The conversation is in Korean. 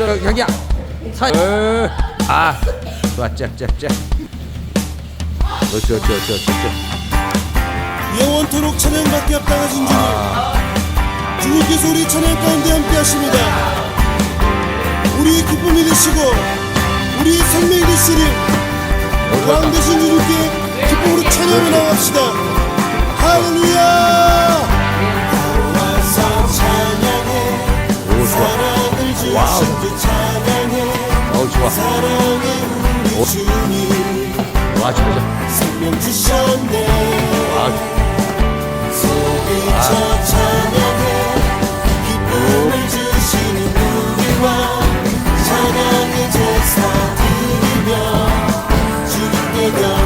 여기 여기야. 사 어, 아 좋아 잽잽잽 그렇죠 그렇죠 그렇죠 그렇죠. 영원토록 찬양받게 합당하신 주님 주님께서 우리 찬양 가운데 함께 하십니다. 우리 기쁨이 되시고 우리 생명이 되시니 왕 되신 주님께 기쁨으로 찬양을 나갑시다 와. 와, 진짜. 와. 와. 와.